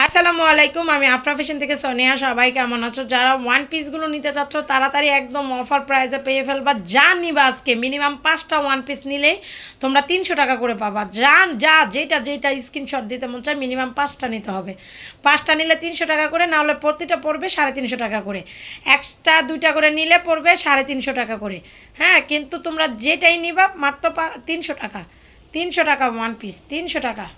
আসসালামু আলাইকুম, আমি আফরা ফ্যাশন থেকে সোনিয়া। সবাই কেমন আছো? যারা ওয়ান পিসগুলো নিতে চাচ্ছ, তাড়াতাড়ি একদম অফার প্রাইসে পেয়ে ফেলবা। যা নিবা আজকে মিনিমাম পাঁচটা ওয়ান পিস নিলেই তোমরা তিনশো টাকা করে পাবা। যা যা, যেটা যেটা স্ক্রিনশট দিতে মন চায় মিনিমাম পাঁচটা নিতে হবে। পাঁচটা নিলে তিনশো টাকা করে নাহলে প্রতিটা পড়বে সাড়ে তিনশো টাকা করে। একটা, দুইটা করে নিলে পড়বে সাড়ে তিনশো টাকা করে। হ্যাঁ কিন্তু তোমরা যেটাই নিবা, মাত্র পা- তিনশো টাকা। তিনশো টাকা ওয়ান পিস তিনশো টাকা।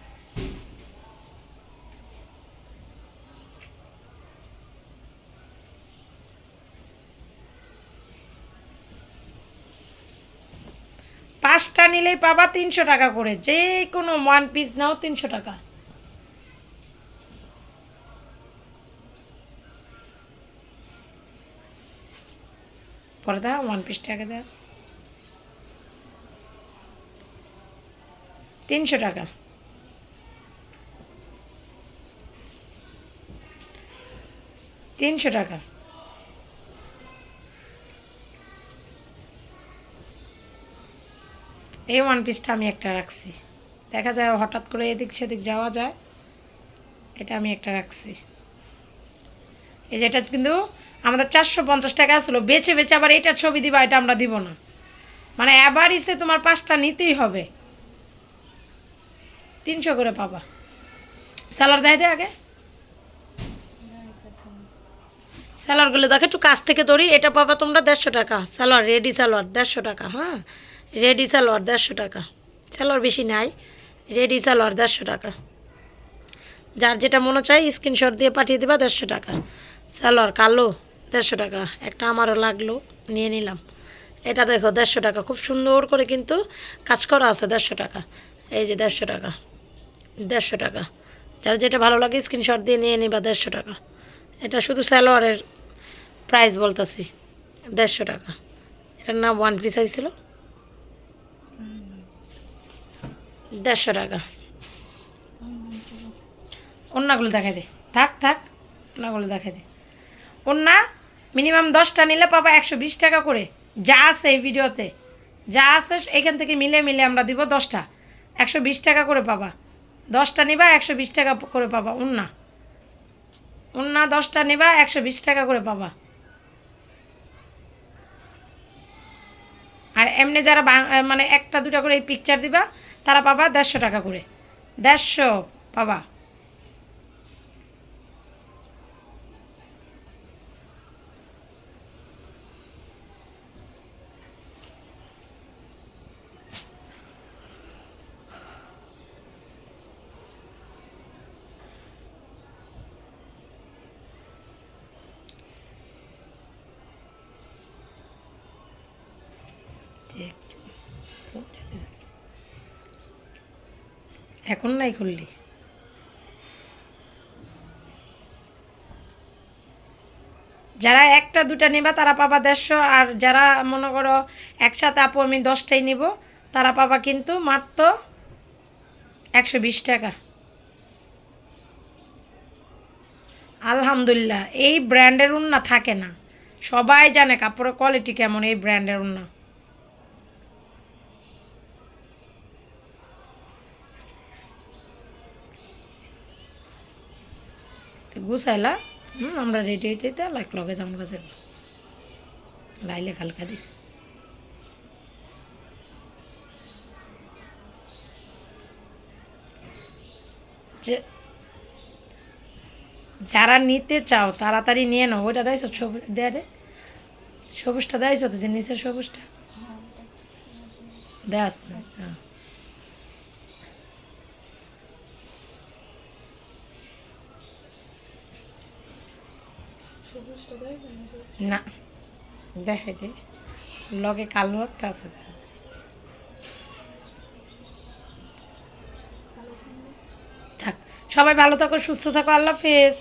পাঁচটা নিলেই পাবা তিনশো টাকা করে। যে কোনো ওয়ান পিস নাও তিনশো টাকা। পরে দাও ওয়ান পিসটাকে দাও। তিনশো টাকা। তিনশো টাকা। এই ওয়ান পিসটা আমি একটা রাখছি। দেখা যায় হঠাৎ করে এদিক সেদিক যাওয়া যায়, এটা আমি একটা রাখছি। এই যে এটা কিন্তু আমাদের চারশো পঞ্চাশ টাকা আসলো বেছে বেছে আবার এটা ছবি দিবা, এটা আমরা দিব না। মানে অ্যাভারিসে তোমার পাঁচটা নিতেই হবে। তিনশো করে পাবা। স্যালার দেয় দে আগে। স্যালারগুলো দেখো, একটু কাছ থেকে ধরি, এটা পাবা তোমরা দেড়শো টাকা। স্যালোয়ার রেডি স্যালোয়ার দেড়শো টাকা হ্যাঁ? রেডি সালোয়ার দেড়শো টাকা। সালোয়ার বেশি নাই, রেডি সালোয়ার দেড়শো টাকা। যার যেটা মনে চাই স্ক্রিনশট দিয়ে পাঠিয়ে দেবা দেড়শো টাকা। সালোয়ার কালো, দেড়শো টাকা। একটা আমারও লাগল, নিয়ে নিলাম। এটা দেখো দেড়শো টাকা। খুব সুন্দর করে কিন্তু কাজ করা আছে দেড়শো টাকা। এই যে দেড়শো টাকা দেড়শো টাকা। যার যেটা ভালো লাগে স্ক্রিনশট দিয়ে নিয়ে নিবা দেড়শো টাকা। এটা শুধু সালোয়ারের প্রাইস বলতেছি, দেড়শো টাকা। এটার নাম ওয়ান পিস আইছিল। দেড়শো টাকা। অন্যগুলো দেখাই দে। থাক থাক, অন্যগুলো দেখাই দে। অন্য মিনিমাম দশটা নিলে পাবা একশো বিশ টাকা করে। যা আছে এই ভিডিওতে। যা আছে এখান থেকে মিলে মিলে আমরা দিব দশটা। একশো বিশ টাকা করে পাবা। দশটা নিবা, একশো বিশ টাকা করে পাবা উন্না উন্না দশটা নিবা, একশো বিশ টাকা করে পাবা। আর এমনি যারা মানে একটা দুটা করে এই পিকচার দিবা তারা পাবা দেড়শো টাকা করে। দেড়শো পাবা। এখন নাই খুললি। যারা একটা, দুটা নেবা, তারা পাবা দেড়শো। আর যারা মনে করো একসাথে, আপু, আমি দশটাই নিব তারা পাবা কিন্তু মাত্র একশো বিশ টাকা। আলহামদুলিল্লাহ, এই ব্র্যান্ডের উন্না থাকে না। সবাই জানে কাপড়ের কোয়ালিটি কেমন এই ব্র্যান্ডের উন্না। গুছাইলা হুম আমরা রেডি হইতে হইতে লাইক লগে যেমন কাছে লাইলে খালকা দিস। যে যারা নিতে চাও, তাড়াতাড়ি নিয়ে নাও। ওইটা দেয়ছো সবুজ দেয়া দে। সবুজটা দেয়ছো তো যে নিচের সবুজটা? দেয় আসতে হ্যাঁ না, দেখাই দে। লগে কালো একটা আছে থাক, সবাই ভালো থাকো, সুস্থ থাকো, আল্লাহ হাফেজ।